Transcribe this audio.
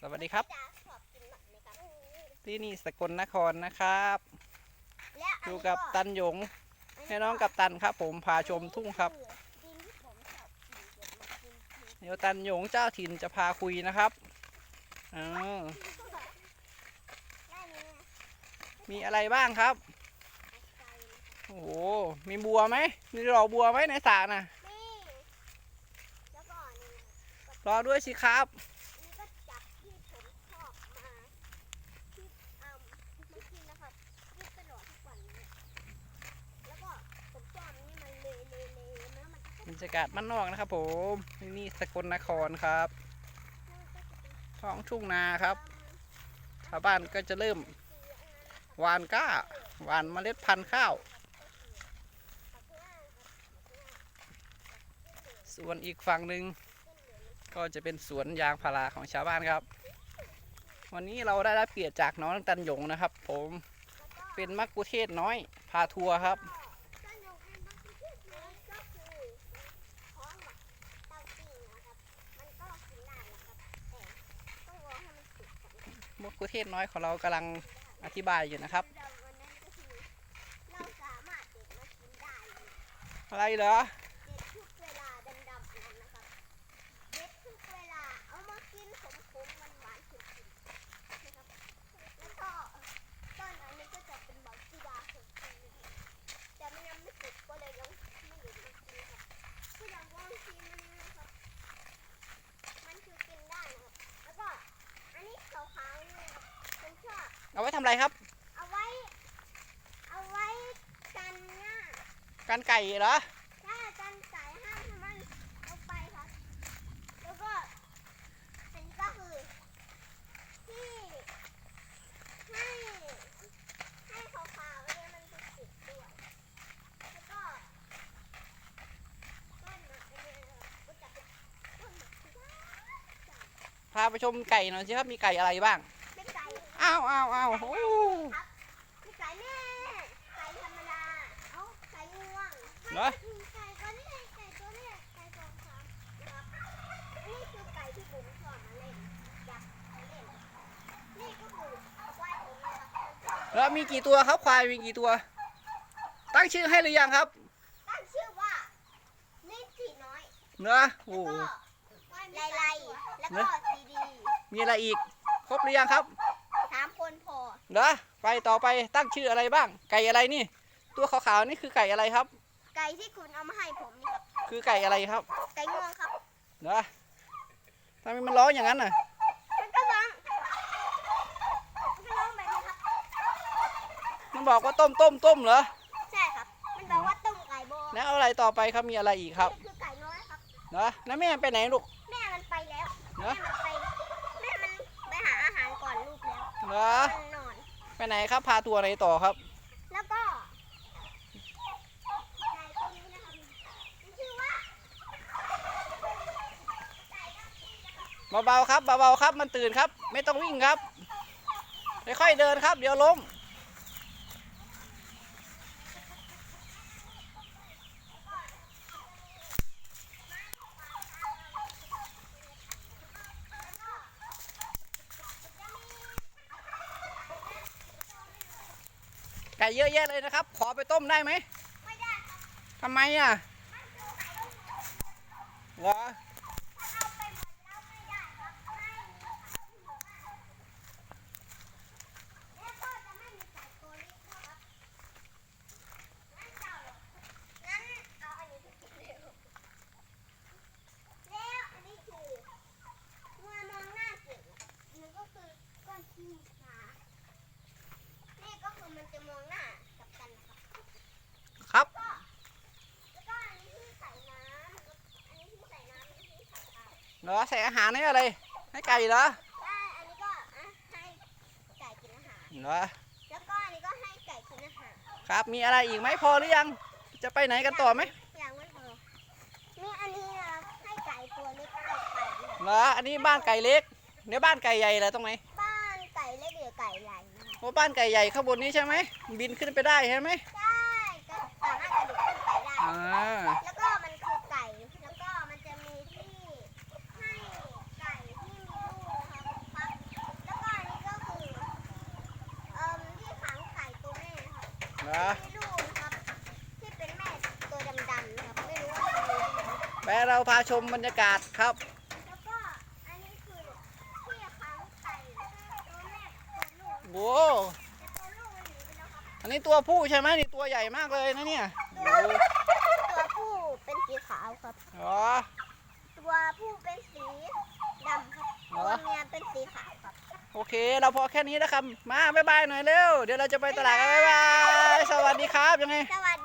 สวัสดีครับจะชอบกินหมักไหมครับ ที่นี่สกลนครนะครับและอันอยู่นี้กับตันหยงให้น้องกับตันครับ ผมพาชมทุ่งครับดินที่ผมชอบกินเก็บมากินทิ้งเดี๋ยวตันหยงเจ้าถิ่นจะพาคุยนะครับออได้ไหมเนี่ยมีอะไรบ้างครับไก่นะโอ้โห มีบัวไหม มีดอกบัวไหมในสระน่ะนี่แล้วก็อันนี่รอด้วยสิครับ นี่ก็จับที่ผมชอบมาที่เอามากินนะครับกินตลอดทุกวันเลยแล้วก็ผมชอบนี่มันเลยเลยเลยแล้วมันก็ บ รยากาศบ้านนอกนะครับ ผมที่นี่สกลนครครับท้องทุ่งนาครับชาวบ้านก็จะเริ่มหวานก้าหวานเมล็ดพันธุ์ข้าว ส่วนอีกฝั่งหนึ่งก็จะเป็นสวนยางพาราของชาวบ้านครับ วันนี้เราได้รับเกียรติจากน้องตันหยงนะครับ ผมเป็นมักกุเทศน้อยพาทัวร์ครับ ก็ยกให้มันคือเลยก็คือของหมักเตาปิ้งนะครับ มันก็กินได้แหละครับ แต่ต้องรอให้มันสุกก่อน มักกุเทศน้อยของเรากำลังอธิบายอยู่นะครับเราวันนั้นก็คือเราสามารถเด็ดมากินได้เลยอะไรเหรอ เด็ดทุกเวลาดำๆอันนั้นนะครับ เด็ดทุกเวลาเอามากินขมๆหวานๆสุดๆนะครับ แล้วก็ต้นอันนี้ก็จะเป็นบอกซีดาสุดๆแต่มันยังไม่สุกก็เลยยังไม่หยุดมากินครับก็อยากลองชิมมันนะครับ มันคือกินได้นะครับ แล้วก็อันนี้ขาวๆนี่นะครับผมชอบ เอาไว้ทำอะไรครับ เอาไว้ เอาไว้กันหน้าการไก่เหรอ ถ้ากันไก่ห้ามให้มันเอาไปครับ แล้วก็อันนี้ก็คือที่ให้ให้ขาวๆเนี่ยมันจะติดด้วย แล้วก็ต้นหมากอันนี้นะครับก็จะเป็นต้นหมากที่ยาวพาไปชมไก่หน่อยสิครับ มีไก่อะไรบ้างเป็นไก่ อ้าวอ้าวอ้าวโอ้ครับเป็นไก่แม่ไก่ธรรมดา เอ้าไก่งวงเหรอ ไก่ตัวนี้ไก่ตัวนี้ไก่ตัวสามนะครับนี่คือไก่ที่ผมชอบมาเล่นอยากมาเล่นนี่ก็คือควายผมนะครับแล้วมีกี่ตัวครับควายมีกี่ตัว ตั้งชื่อให้หรือยังครับตั้งชื่อว่านิติน้อยเนอะโอ้แล้วโหก็ไลไลแล้วก็ซีดี มีอะไรอีก ครบหรือยังครับสามคนพอเนอะไปต่อไปตั้งชื่ออะไรบ้าง ไก่อะไรนี่ ตัวขาวๆนี่คือไก่อะไรครับ ไก่ที่คุณเอามาให้ผมนี่ครับ คือไก่อะไรครับ ไก่งวงครับเนอะทำไมมันร้องอย่างนั้นน่ะ มันก็ร้องมันก็ร้องแบบนี้ครับ มันบอกว่าต้มต้มต้มเหรอ ใช่ครับ มันบอกว่าต้มไก่โบแล้วเอาอะไรต่อไปครับมีอะไรอีกครับนี่คือไก่น้อยครับเนอะแล้วแม่ไปไหนลูก แม่มันไปแล้วเนแม่อะมันไป แม่มันไปหาอาหารก่อนลู นอะมันนอน ไปไหนครับ พาตัวไหนต่อครับ แล้วก็ไก่ตัวนี้นะครับมันชื่อว่าครับเบาๆครับ เบาๆครับ มันตื่นครับ ไม่ต้องวิ่งครับ ค่อยๆเดินครับ เดี๋ยวล้ม ก่เยอะแยะเลยนะครับ ขอไปต้มได้ไหมไม่ได้ครับทำไมอะเหรอ เอาไปหมดแล้วไม่ได้ครับไม่แล้วก็จะไม่มีไก่ตัวเล็กนะครับงั้นเจ้างั้นเอาอันนี้ไปกินเร็วแล้วอันนี้คืองัวมองหน้าเก่งนะครับนี่ก็คือก้อนขี้ขานี่ก็คือมันจะมองหน้ากับกันนะครับ ครับ ก็แล้วก็อันนี้ที่ใส่น้ำอันนี้ที่ใส่น้ำอันนี้ที่ใส่ข้าว เหรอใส่อาหารให้อะไร ให้ไก่เหรอได้อันนี้ก็อะให้ไก่กินอาหาร เหรอแล้วก็อันนี้ก็ให้ไก่กินอาหาร ครับ มีอะไรอีกไหมพอหรือยัง จะไปไหนกันต่อไหมอย่างไม่พอนี่อันนี้นะให้ไก่ตัวเล็กไก่ไก่เนี่ยเหรออันนี้บ้านไก่เล็กเดี๋ยวบ้านไก่ใหญ่แหละตรงไหนบ้านไก่เล็กหรือไก่ใหญ่นะโอ้บ้านไก่ใหญ่ข้างบนนี้ใช่ไหมบินขึ้นไปได้ใช่ไหม ได้ก็สามารถกระโดดขึ้นไปได้ อ่า แล้วก็มันคือไก่ แล้วก็มันจะมีที่ให้ไก่ที่มีลูกนะครับพัก อะ มีลูกนะครับ ที่เป็นแม่ตัวดำๆนะครับ ไม่รู้ว่ามันมีที่ไหน แม่เราพาชมบรรยากาศครับ แล้วก็อันนี้คือที่ค้างไข่ตัวแม่ตัวลูกโว้แต่ตัวลูกมันหนีไปแล้วครับอันนี้ตัวผู้ใช่ไหมนี่ตัวใหญ่มากเลยนะเนี่ยตัโอ้วตัวผู้เป็นสีขาวครับอ๋อตัวผู้เป็นสีดำครับเหรตัอวเมียเป็นสีขาวครับ โอเค เราพอแค่นี้นะครับ มาบ๊ายบายหน่อยเร็ว เดี๋ยวเราจะไปตลาดกันบ๊ายบาย สวัสดีครับยังไง สวัส